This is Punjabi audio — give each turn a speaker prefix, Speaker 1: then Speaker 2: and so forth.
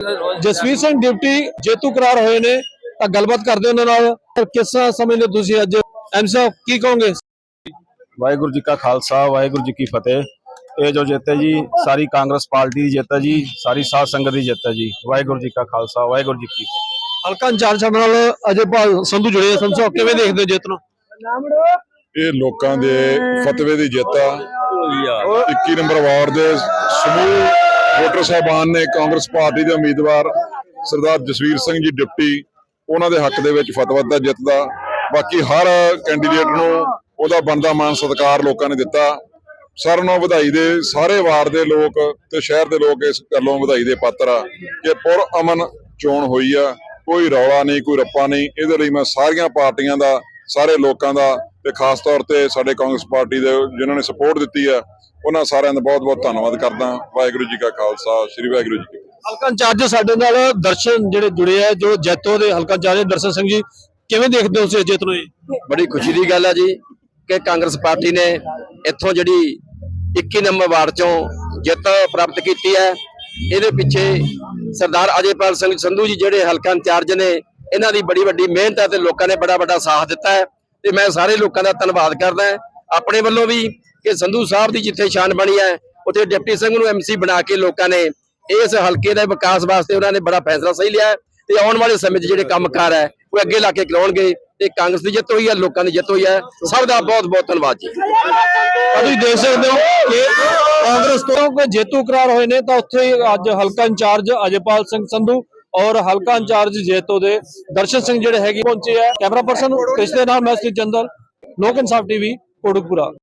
Speaker 1: ਜਸਵੀਰ ਸਿੰਘ ਡਿਪਟੀ ਜੇਤੂ ਕਰਾਰ ਹੋਏ ਨੇ ਤਾਂ ਗੱਲਬਾਤ ਕਰਦੇ ਉਹਨਾਂ ਨਾਲ। ਪਰ ਕਿਸ ਤਰ੍ਹਾਂ ਸਮਝਦੇ ਹੋ ਤੁਸੀਂ ਅੱਜ? ਐਮ ਸਾਹਿਬ ਕੀ ਕਹੋਗੇ?
Speaker 2: ਵਾਹਿਗੁਰੂ ਜੀ ਕਾ ਖਾਲਸਾ ਵਾਹਿਗੁਰੂ ਜੀ ਕੀ ਫਤਿਹ। ਇਹ ਜੋ ਜਿੱਤ ਹੈ ਜੀ ਸਾਰੀ ਕਾਂਗਰਸ ਪਾਰਟੀ ਦੀ ਜਿੱਤ ਹੈ ਜੀ ਸਾਰੀ ਸਾਧ ਸੰਗਤ ਦੀ ਜਿੱਤ ਹੈ ਜੀ। ਵਾਹਿਗੁਰੂ ਜੀ ਕਾ ਖਾਲਸਾ ਵਾਹਿਗੁਰੂ ਜੀ ਕੀ ਫਤਿਹ।
Speaker 1: ਹਲਕਾ ਇੰਚਾਰਜ ਸਾਡੇ ਨਾਲ ਅਜੇ ਭਾਲ ਸੰਧੂ ਜੁੜੇ ਆ। ਸੰਧੂ ਸਾਹਿਬ ਕਿਵੇਂ ਦੇਖਦੇ ਹੋ ਜਿੱਤ ਨੂੰ?
Speaker 3: ਇਹ ਲੋਕਾਂ ਦੇ ਫਤਵੇ ਦੀ ਜਿੱਤ ਆ। 21 ਨੰਬਰ ਵਾਰਡ ਦੇ ਸਮੂਹ ਵੋਟਰ ਸਾਹਿਬਾਨ ਨੇ ਕਾਂਗਰਸ ਪਾਰਟੀ ਦੇ ਉਮੀਦਵਾਰ ਸਰਦਾਰ ਜਸਵੀਰ ਸਿੰਘ ਜੀ ਡਿਪਟੀ, ਉਹਨਾਂ ਦੇ ਹੱਕ ਦੇ ਵਿੱਚ ਫਤਵਾ ਦਿੱਤਾ, ਜਿੱਤ ਦਾ। ਬਾਕੀ ਹਰ ਕੈਂਡੀਡੇਟ ਨੂੰ ਉਹਦਾ ਬਣਦਾ ਮਾਨ ਸਤਿਕਾਰ ਲੋਕਾਂ ਨੇ ਦਿੱਤਾ। ਸਾਰਿਆਂ ਨੂੰ ਵਧਾਈ ਦੇ ਸਾਰੇ ਵਾਰਡ ਦੇ ਲੋਕ ਤੇ ਸ਼ਹਿਰ ਦੇ ਲੋਕ ਇਸ ਗੱਲੋਂ ਵਧਾਈ ਦੇ ਪਾਤਰ ਆ ਕਿ ਪੁਰ ਅਮਨ ਚੋਣ ਹੋਈ ਆ। ਕੋਈ ਰੌਲਾ ਨਹੀਂ, ਕੋਈ ਰੱਪਾ ਨਹੀਂ। ਇਹਦੇ ਲਈ ਮੈਂ ਸਾਰੀਆਂ ਪਾਰਟੀਆਂ ਦਾ, ਸਾਰੇ ਲੋਕਾਂ ਦਾ ਤੇ ਖਾਸ ਤੌਰ ਤੇ ਸਾਡੇ ਕਾਂਗਰਸ ਪਾਰਟੀ ਦੇ ਜਿਨ੍ਹਾਂ ਨੇ ਸਪੋਰਟ ਦਿੱਤੀ ਆ ਉਹਨਾਂ ਸਾਰਿਆਂ ਦਾ ਬਹੁਤ ਬਹੁਤ ਧੰਨਵਾਦ ਕਰਦਾ ਵਾਹਿਗੁਰੂ ਜੀ ਕਾ ਖਾਲਸਾ ਸ੍ਰੀ ਵਾਹਿਗੁਰੂ ਜੀ ਕੀ ਫਤਿਹ।
Speaker 1: ਹਲਕਾ ਇੰਚਾਰਜ ਸਾਡੇ ਨਾਲ ਦਰਸ਼ਨ ਜਿਹੜੇ ਜੁੜੇ ਆ ਜੋ ਜੈਤੋ ਦੇ ਹਲਕਾ ਇੰਚਾਰਜ ਦਰਸ਼ਨ ਸਿੰਘ ਜੀ ਕਿਵੇਂ ਦੇਖਦੇ ਹੋ ਤੁਸੀਂ ਜਿੱਤ ਨੂੰ ਜੀ
Speaker 4: ਬੜੀ ਖੁਸ਼ੀ ਦੀ ਗੱਲ ਹੈ ਜੀ ਕਿ ਕਾਂਗਰਸ ਪਾਰਟੀ ਨੇ ਇੱਥੋਂ ਜਿਹੜੀ 21 ਨੰਬਰ ਵਾਰਡ ਚੋਂ ਜਿੱਤ ਪ੍ਰਾਪਤ ਕੀਤੀ ਹੈ। ਇਹਦੇ ਪਿੱਛੇ ਸਰਦਾਰ ਅਜੇਪਾਲ ਸਿੰਘ ਸੰਧੂ ਜੀ ਜਿਹੜੇ ਹਲਕਾ ਇੰਚਾਰਜ ਨੇ ਇਹਨਾਂ ਦੀ ਬੜੀ ਵੱਡੀ ਮਿਹਨਤ ਹੈ ਤੇ ਲੋਕਾਂ ਨੇ ਬੜਾ ਵੱਡਾ ਸਾਥ ਦਿੱਤਾ ਹੈ। ਤੇ ਮੈਂ ਸਾਰੇ ਲੋਕਾਂ ਦਾ ਧੰਨਵਾਦ ਕਰਦਾ ਆਪਣੇ ਵੱਲੋਂ ਵੀ ਕਿ ਸੰਧੂ ਸਾਹਿਬ ਦੀ ਜਿੱਥੇ ਸ਼ਾਨ ਬਣੀ ਹੈ, ਉੱਥੇ ਡਿਪਟੀ ਸਿੰਘ ਨੂੰ ਐਮਸੀ ਬਣਾ ਕੇ ਲੋਕਾਂ ਨੇ ਇਸ ਹਲਕੇ ਦੇ ਵਿਕਾਸ ਵਾਸਤੇ ਉਹਨਾਂ ਨੇ ਬੜਾ ਫੈਸਲਾ ਸਹੀ ਲਿਆ ਤੇ ਆਉਣ ਵਾਲੇ ਸਮੇਂ 'ਚ ਜਿਹੜੇ ਕੰਮਕਾਰ ਹੈ, ਉਹ ਅੱਗੇ ਲਾ ਕੇ ਕਰਾਉਣਗੇ ਤੇ ਕਾਂਗਰਸ ਦੀ ਜਿੱਤ ਹੋਈ ਹੈ, ਲੋਕਾਂ ਦੀ ਜਿੱਤ ਹੋਈ ਹੈ। ਸਭ ਦਾ ਬਹੁਤ ਬਹੁਤ ਧੰਨਵਾਦ ਜੀ।
Speaker 1: ਤੁਸੀਂ ਦੇਖ ਸਕਦੇ ਹੋ ਕਿ ਕਾਂਗਰਸ ਤੋਂ ਕੋਈ ਜੇਤੂ ਕਰਾਰ ਹੋਏ ਨੇ, ਤਾਂ ਉੱਥੇ ਅੱਜ ਹਲਕਾ ਇੰਚਾਰਜ ਅਜੇਪਾਲ ਸਿੰਘ ਸੰਧੂ ਔਰ ਹਲਕਾ ਇੰਚਾਰਜ ਜੇਤੋ ਦੇ ਦਰਸ਼ਨ ਸਿੰਘ ਜਿਹੜੇ ਹੈਗੇ ਪਹੁੰਚੇ ਆ। ਕੈਮਰਾ ਪਰਸਨ ਕ੍ਰਿਸ਼ ਦੇ ਨਾਲ ਮੈਂ ਸ੍ਰੀ ਚੰਦਲ ਲੋਕ ਇਨਸਾਫ ਟੀਵੀ, ਕੋਟਕਪੁਰਾ।